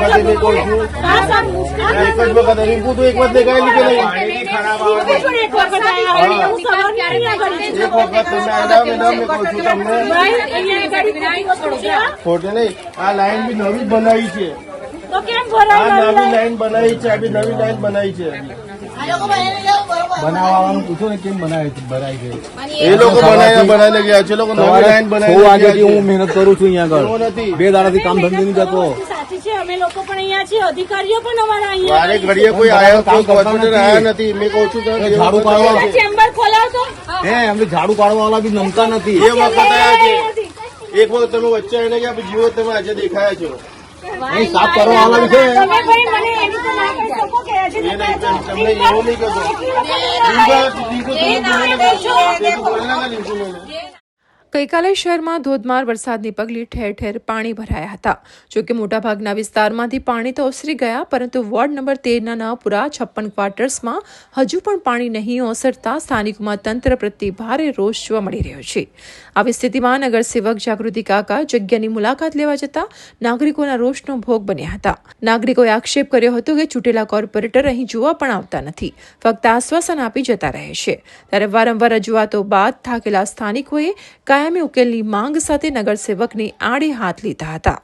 વખતે કહું છું એક જ વખત રીંકુ તો એક વખત દેખાયેલી કે નહીં. એક વખત તમે આવ્યા મેડમ મેં કહું છું તમને. ખોટે નહીં આ લાઈન બી નવી બનાવી છે. આ નવી લાઈન? બનાવી છે આ બી નવી લાઈન બનાવી છે. બનાવવાનું પૂછો ને કેમ બનાવે છે ભરાય છે. એ લોકો બનાવીને બનાવીને ગયા છે એ લોકો નવી લાઈન બનાવી હું મહેનત કરું છું અહીંયા આગળ. નથી. બે દાડાથી કામ ધંધો નહીં જતો. સાચી છે અમે લોકો પણ અહીંયા છીએ અધિકારીઓ પણ અમારા અહીંયા વારે ઘડીએ કોઈ આવ્યો કોઈ કોર્પોરેટર આવ્યા નથી મેં કહું છું કે ઝાડુ પાડવા ચેમ્બર ખોલાવતો હે અમને ઝાડુ પાડવા વાળા બી નમતા નથી એ વખત આયા છે એક વખત તમે વચ્ચે આવીને ગયા જીવો તમે આજે દેખાયા છો સાફ કરવા વાળા છે તમે ભાઈ મને એની તો ના કહી શકો કે આજે એ નહીં દેખાય કહ્યું, છે. તમને એવું નહીં કહેતો. ગઈકાલે શહેરમાં ધોધમાર વરસાદની પગલે ઠેર ઠેર પાણી ભરાયા હતા. જોકે મોટાભાગના વિસ્તારમાંથી પાણી તો ઓસરી ગયા, પરંતુ વોર્ડ નંબર તેરના નવપુરા છપ્પન ક્વાર્ટર્સમાં હજુ પણ પાણી નહીં ઓસરતા સ્થાનિકોમાં તંત્ર પ્રત્યે ભારે રોષ જોવા મળી રહ્યો છે. આવી સ્થિતિમાં નગરસેવક જાગૃતિ કાકા જગ્યાની મુલાકાત લેવા જતા નાગરિકોના રોષનો ભોગ બન્યા હતા. નાગરિકોએ આક્ષેપ કર્યો હતો કે ચૂંટેલા કોર્પોરેટર અહીં જોવા પણ આવતા નથી. ફક્ત આશ્વાસન આપી જતા રહે છે. ત્યારે વારંવાર રજૂઆતો બાદ થાકેલા સ્થાનિકોએ કાયમી ઉકેલની માંગ સાથે નગરસેવકની આડે હાથ લીધા હતા.